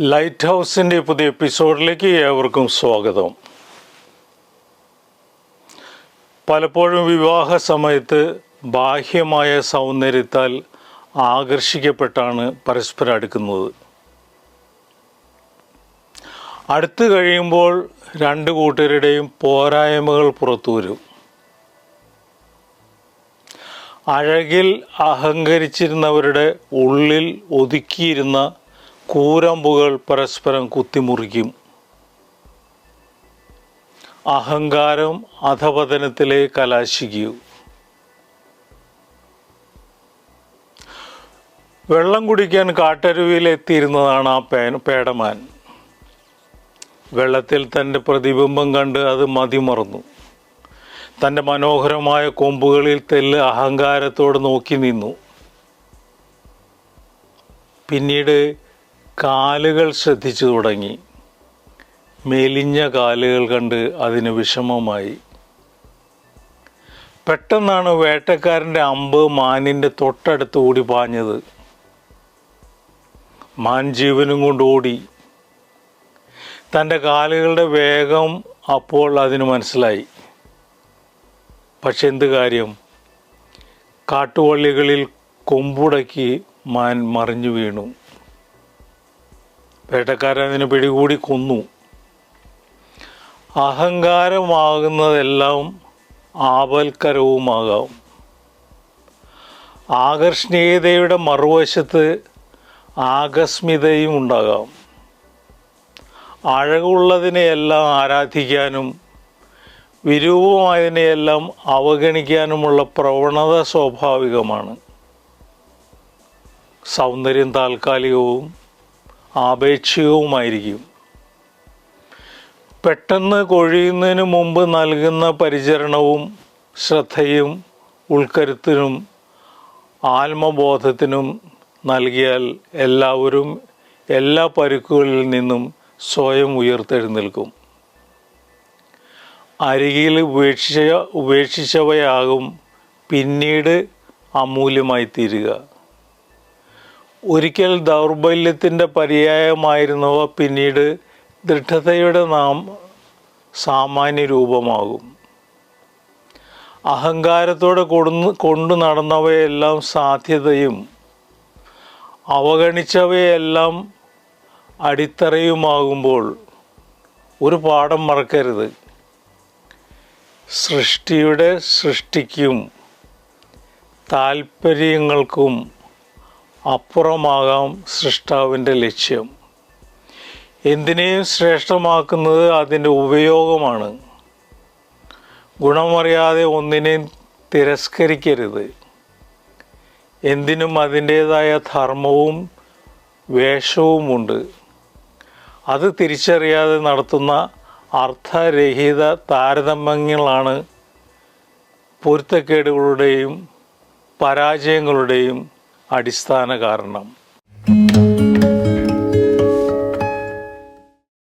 Light ഹൗസിന്റെ പുതിയ എപ്പിസോഡിലേക്ക് ഏവർക്കും സ്വാഗതം. പലപ്പോഴും വിവാഹ സമയത്ത് ബാഹ്യമായ സൗന്ദര്യത്താൽ ആകർഷിക്കപ്പെട്ടാണ് പരസ്പരം അടുക്കുന്നത്. അടുത്ത് കഴിയുമ്പോൾ രണ്ട് കൂട്ടരുടെയും പോരായ്മകൾ പുറത്തു വരും. അഴകിൽ അഹങ്കരിച്ചിരുന്നവരുടെ ഉള്ളിൽ ഒതുക്കിയിരുന്ന കൂരമ്പുകൾ പരസ്പരം കുത്തിമുറിക്കും. അഹങ്കാരം അധപതനത്തിലെ കലാശിക്കൂ. വെള്ളം കുടിക്കാൻ കാട്ടരുവിയിലെത്തിയിരുന്നതാണ് ആ പേ പേടമാൻ. വെള്ളത്തിൽ തന്റെ പ്രതിബിംബം കണ്ട് അത് മതിമറന്നു. തന്റെ മനോഹരമായ കൊമ്പുകളിൽ തെല്ല് അഹങ്കാരത്തോട് നോക്കി നിന്നു. പിന്നീട് കാലുകൾ ശ്രദ്ധിച്ചു തുടങ്ങി. മെലിഞ്ഞ കാലുകൾ കണ്ട് അതിന് വിഷമമായി പെട്ടെന്നാണ് വേട്ടക്കാരന്റെ അമ്പ് മാനിന്റെ തൊട്ടടുത്ത് ഓടി പാഞ്ഞത്. മാൻ ജീവനും കൊണ്ട് ഓടി. തന്റെ കാലുകളുടെ വേഗം അപ്പോൾ അതിന് മനസ്സിലായി. പക്ഷെ എന്ത് കാര്യം? കാട്ടുവള്ളികളിൽ കൊമ്പുടക്കി മാൻ മറിഞ്ഞു വീണു. വേട്ടക്കാരൻ അതിനെ പിടികൂടി കൊന്നു. അഹങ്കാരമാകുന്നതെല്ലാം ആപൽക്കരവുമാകാം. ആകർഷണീയതയുടെ മറുവശത്ത് ആകസ്മിതയും ഉണ്ടാകാം. അഴകുള്ളതിനെയെല്ലാം ആരാധിക്കാനും വിരൂപമായതിനെയെല്ലാം അവഗണിക്കാനുമുള്ള പ്രവണത സ്വാഭാവികമാണ്. സൗന്ദര്യം താൽക്കാലികവും ആപേക്ഷികവുമായിരിക്കും. പെട്ടെന്ന് കൊഴിയുന്നതിന് മുമ്പ് നൽകുന്ന പരിചരണവും ശ്രദ്ധയും ഉൾക്കരുത്തിനും ആത്മബോധത്തിനും നൽകിയാൽ എല്ലാവരും എല്ലാ പരുക്കുകളിൽ നിന്നും സ്വയം ഉയർത്തെഴുന്നേൽക്കും. അരികിൽ ഉപേക്ഷിച്ച ഉപേക്ഷിച്ചവയാകും പിന്നീട് അമൂല്യമായി തീരുക ഒരിക്കൽ ദൗർബല്യത്തിന്റെ പര്യായമായിരുന്നവ പിന്നീട് ദൃഢതയുടെ നാം സാമാന്യ രൂപമാകും അഹങ്കാരത്തോടെ കൊടുന്ന് കൊണ്ടു നടന്നവയെല്ലാം സാധ്യതയും അവഗണിച്ചവയെല്ലാം അടിത്തറയുമാകുമ്പോൾ ഒരു പാഠം മറക്കരുത്. സൃഷ്ടിയുടെ സൃഷ്ടിക്കും താല്പര്യങ്ങൾക്കും അപ്പുറമാകാം സൃഷ്ടാവിന്റെ ലക്ഷ്യം. എന്തിനേയും ശ്രേഷ്ഠമാക്കുന്നത് അതിന്റെ ഉപയോഗമാണ്. ഗുണമറിയാതെ ഒന്നിനെയും തിരസ്കരിക്കരുത്. എന്തിനും അതിന്റേതായ ധർമ്മവും വേഷവുമുണ്ട്. അത് തിരിച്ചറിയാതെ നടത്തുന്ന അർത്ഥരഹിത താരതമ്യങ്ങളാണ് പൊരുത്തക്കേടുകളുടെയും പരാജയങ്ങളുടെയും അടിസ്ഥാന കാരണം.